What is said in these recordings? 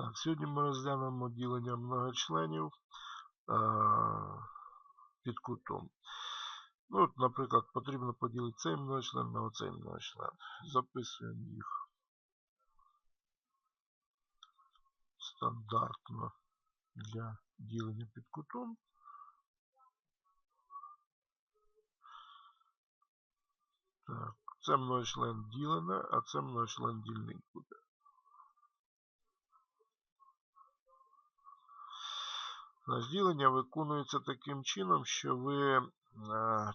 Так, сьогодні ми розглянемо ділення многочленів а, під кутом. Ну, от, наприклад, потрібно поділити цей многочлен на оцей многочлен. Записуємо їх стандартно для ділення під кутом. Так, це многочлен ділене, а це многочлен дільник буде. Значить, Ділення виконується таким чином, що ви е,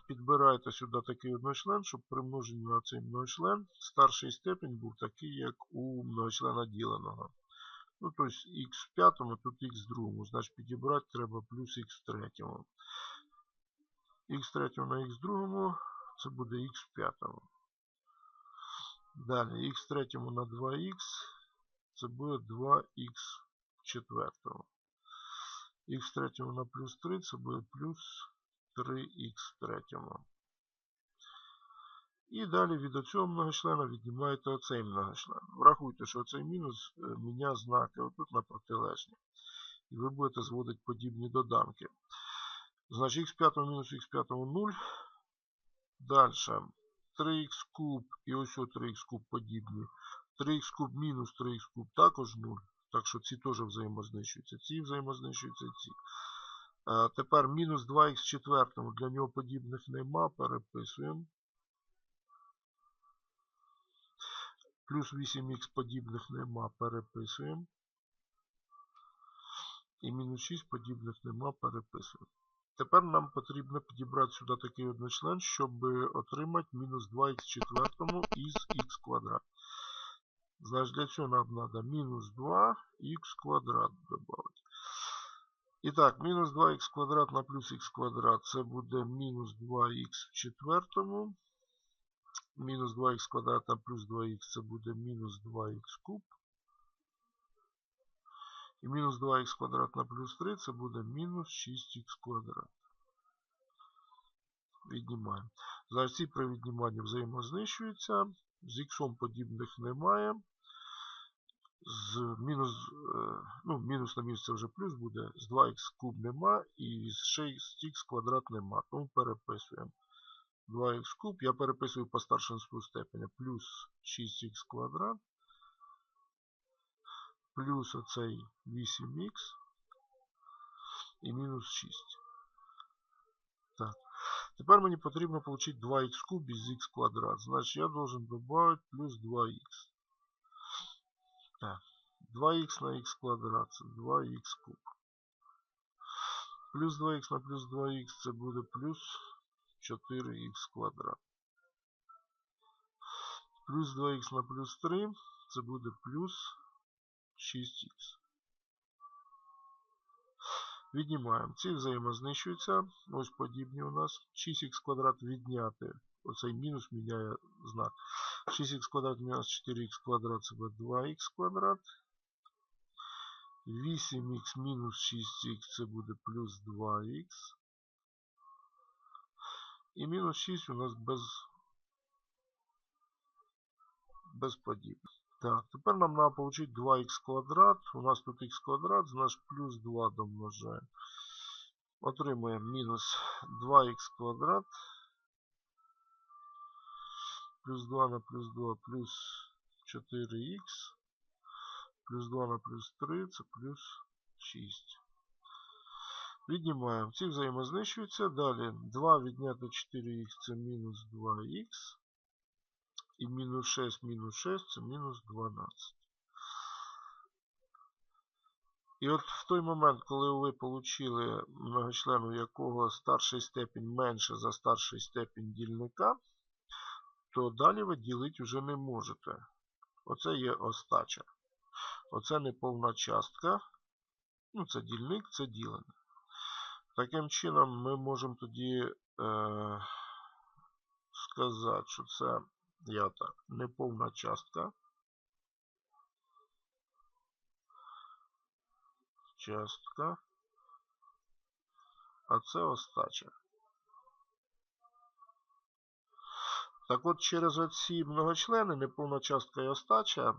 підбираєте сюди такий одночлен, щоб при на цей многочлен старший степень був такий, як у многочлена діленого. Ну, тобто х в п'ятому, тут х в другому. Значить підібрати треба плюс х в третьому. х в третьому на х в другому це буде х в п'ятому. Далі х в третьому на 2х це буде 2х в четвертому. В третьому на плюс 3 це буде плюс 3х в третьому. І далі від оцього многочлена віднімаєте оцей многочлен. Врахуйте, що оцей мінус е, міняє знаки отут на протилежні. І ви будете зводити подібні доданки. Значить, х в п'ятому мінус х в п'ятому 0. Далі 3х куб і ось 3х куб подібні. 3х куб мінус 3х куб також 0. Так що ці теж взаємознищуються. Ці взаємознищуються ці. А тепер мінус 2х в четвертому. Для нього подібних нема. Переписуємо. Плюс 8х подібних нема. Переписуємо. І мінус 6 подібних нема. Переписуємо. Тепер нам потрібно підібрати сюди такий одночлен, щоб отримати мінус 2х в четвертому із х квадрат. Значит, для цього нам надо минус 2х квадрат добавить. Итак, минус 2х квадрат на плюс х квадрат. Це буде мінус 2х в четвертому. Мінус 2х квадрат на плюс 2х це буде мінус 2х куб. І мінус 2х квадрат на плюс 3 це буде мінус 6х квадрат. Віднімаємо. Значить, ці при відніманні взаємознищуються. З х подібних немає. З мінус е, ну, мінус на мінус це вже плюс буде. З 2х куб нема і з 6х квадрат нема. Тому переписуємо 2х куб. Я переписую по старшинству степеня. Плюс 6х квадрат. Плюс оцей 8х і мінус 6. Так. Тепер мені потрібно отримати 2х куб із х квадрат. Значить я должен додати плюс 2х. Так. 2х на х квадрат це 2х куб. Плюс 2х на плюс 2х це буде плюс 4х квадрат. Плюс 2х на плюс 3 це буде плюс 6х. Віднімаємо. Ці взаємознищуються. Ось подібні у нас. 6х квадрат відняти. Оцей мінус міняє знак. 6х квадрат мінус 4х квадрат це буде 2х квадрат. 8х мінус 6х це буде плюс 2х. І мінус 6 у нас без, без подібних. Так, тепер нам треба отримати 2х квадрат. У нас тут х квадрат, значить плюс 2 домножаємо. Отримуємо мінус 2х квадрат. Плюс 2 на плюс 2 плюс 4х. Плюс 2 на плюс 3 це плюс 6. Віднімаємо. Ці взаємознищуються. Далі 2 відняти 4х це мінус 2х. І мінус 6 мінус 6 це мінус 12. І от в той момент, коли ви отримали многочлен, у якого старший степінь менше за старший степінь дільника, то далі ви ділити вже не можете. Оце є остача. Оце неповна частка. Ну, це дільник, це ділене. Таким чином, ми можемо тоді е, сказати, що це я так, неповна частка. Частка. А це остача. Так от через оці многочлени, неповна частка і остача, е,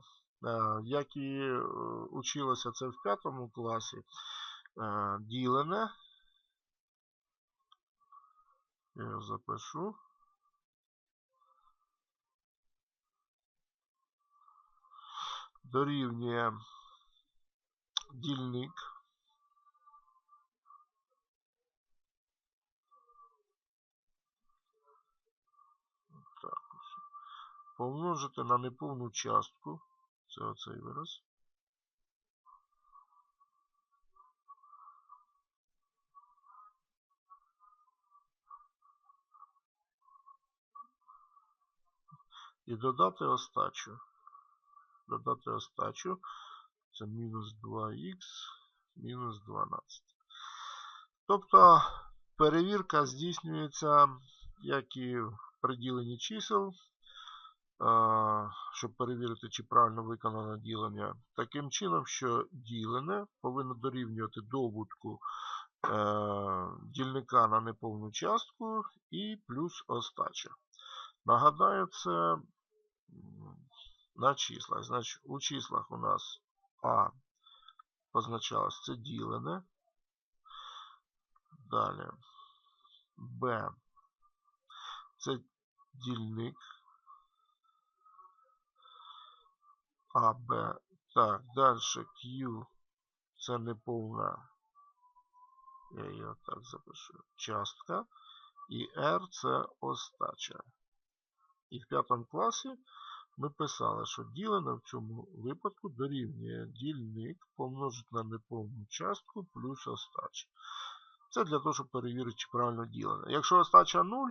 як і е, училося це в п'ятому класі, е, ділене. Я запишу. Дорівнює дільник. Так. Помножити на неповну частку. Це оцей вираз. І додати остачу. Додати остачу. Це мінус 2х, мінус 12. Тобто перевірка здійснюється, як і при діленні чисел, щоб перевірити, чи правильно виконано ділення, таким чином, що ділене повинно дорівнювати добутку е, дільника на неповну частку і плюс остача. Нагадаю, це на числах. Значить, у числах у нас А позначалось це ділене. Далі Б. Це дільник. А, Б. Так, далі Q. Це неповна. Я її отак запишу. Частка. І R це остача. І в п'ятому класі ми писали, що ділене в цьому випадку дорівнює дільник помножити на неповну частку плюс остача. Це для того, щоб перевірити, чи правильно ділене. Якщо остача 0,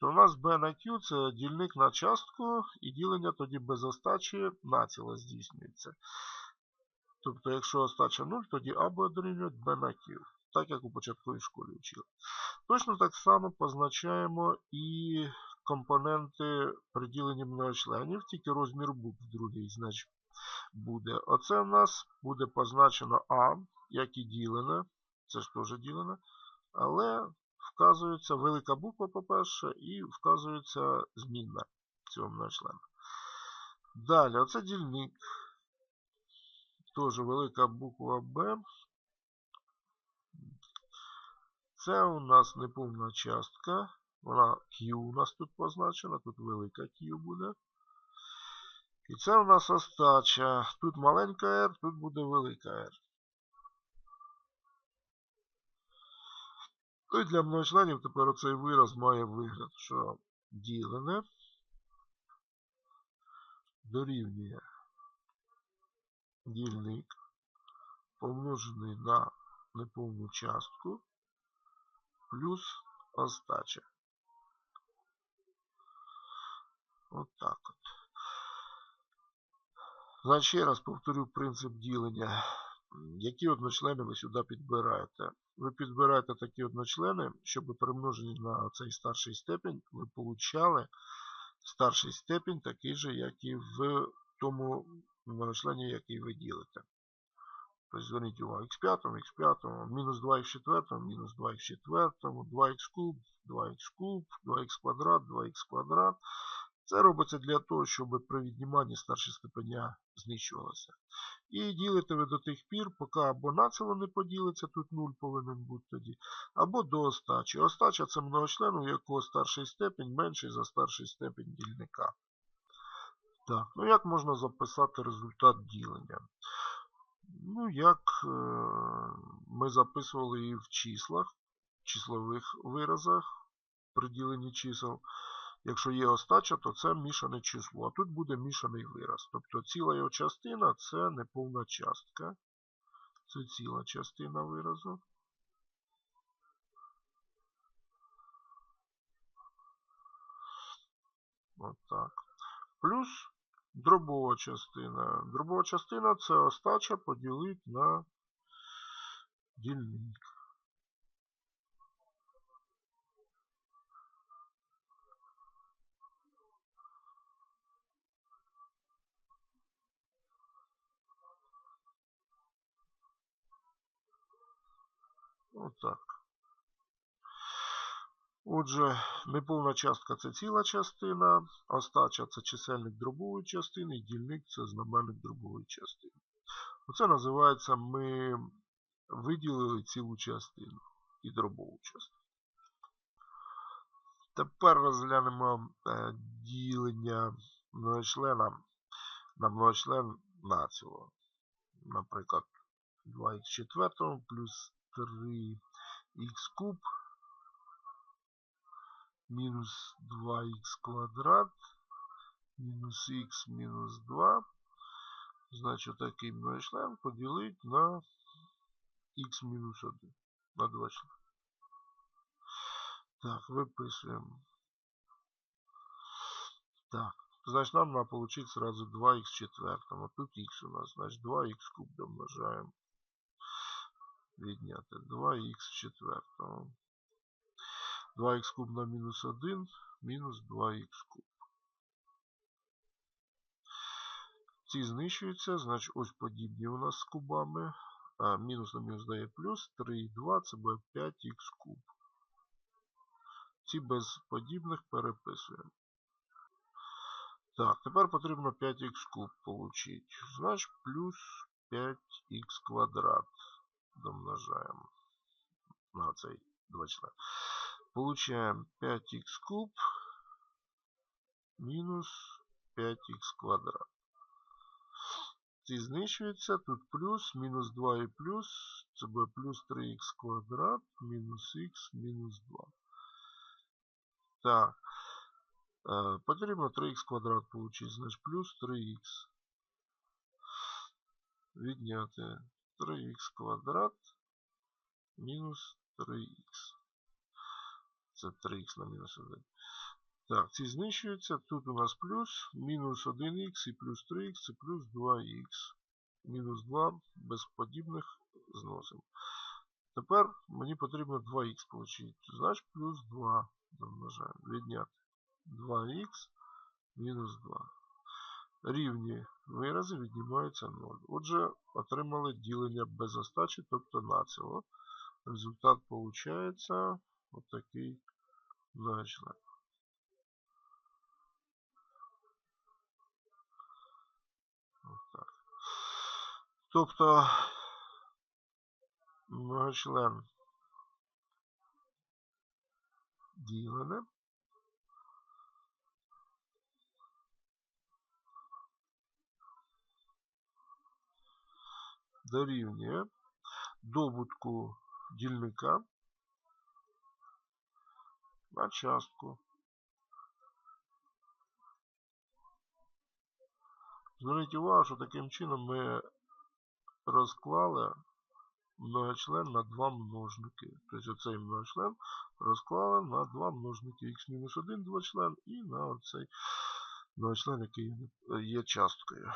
то у нас b на q це дільник на частку, і ділення тоді без остачі націло здійснюється. Тобто, якщо остача 0, тоді А буде дорівнювати b на q. Так як у початковій школі вчили. Точно так само позначаємо і компоненти приділення многочленів, тільки розмір букв другий значить, буде. Оце в нас буде позначено А, як і ділене. Це ж теж ділене. Але вказується велика буква, по-перше, і вказується змінна цього многочлена. Далі, оце дільник. Теж велика буква Б. Це у нас неповна частка. Вона Q у нас тут позначена, тут велика Q буде. І це у нас остача. Тут маленька R, тут буде велика R. Ну і для многочленів тепер оцей вираз має вигляд, що ділене дорівнює дільник помножений на неповну частку плюс остача. От так от. Значить, ще раз повторю принцип ділення. Які одночлени ви сюди підбираєте? Ви підбираєте такі одночлени, щоб при множенні на цей старший степень ви получали старший степень такий же, як і в тому многочлені, який ви ділите. Тобто, зверніть увагу, x5, x5, мінус 2х4, мінус 2х4, 2х куб, 2х куб, 2х квадрат, 2х квадрат. Це робиться для того, щоб при відніманні старші степеня знищувалося. І ділите ви до тих пір, поки або націло не поділиться, тут 0 повинен бути тоді, або до остачі. Остача це многочлен, у якого старший степень менший за старший степень дільника. Так, ну як можна записати результат ділення? Ну, як е ми записували і в числах, числових виразах при діленні чисел. Якщо є остача, то це мішане число. А тут буде мішаний вираз. Тобто ціла його частина це неповна частка. Це ціла частина виразу. Отак. Плюс дробова частина. Дробова частина це остача поділити на дільник. Отак. Отже, неповна частка це ціла частина, остача це чисельник другої частини, і дільник це знаменник другої частини. Оце називається ми виділили цілу частину і дробову частину. Тепер розглянемо е, ділення многочлена на многочлен націло. Наприклад, 2х4 плюс 3 х куб минус 2х квадрат минус х минус 2. Значит, таким ми член поделить на х минус 1. На 2 члена. Так, виписуємо. Так. значит, нам надо получить сразу 2х четвертому. Тут х у нас, Значит, 2х куб домножаємо. Відняти 2х четвертому. 2х куб на мінус 1, мінус 2х куб. Ці знищуються, значить ось подібні у нас з кубами. А, мінус на мінус дає плюс, 3 і 2 це буде 5х куб. Ці без подібних переписуємо. Так, тепер потрібно 5х куб получить. Значить плюс 5х квадрат домножаємо на цей 2 член. Получаем 5х куб мінус 5х квадрат. Ці знищуються, тут плюс, мінус 2 і плюс, це буде плюс 3х квадрат, мінус х, мінус 2. Так, е, потрібно 3х квадрат получить, значить плюс 3х. Відняти 3х квадрат мінус 3х. Це 3х на мінус 1. Так, ці знищуються. Тут у нас плюс, мінус 1х і плюс 3х це плюс 2х. Мінус 2 без подібних зносимо. Тепер мені потрібно 2х отримати. Значить плюс 2 домножаємо. Відняти 2х мінус 2. Рівні вирази віднімаються 0. Отже, отримали ділення без остачі, тобто націло. Результат виходить отакий. Отак. Тобто многочлен ділене дорівнює добутку дільника на частку. Зверніть увагу, що таким чином ми розклали многочлен на два множники. Тобто оцей многочлен розклали на два множники х-1 двочлен і на оцей многочлен, який є часткою.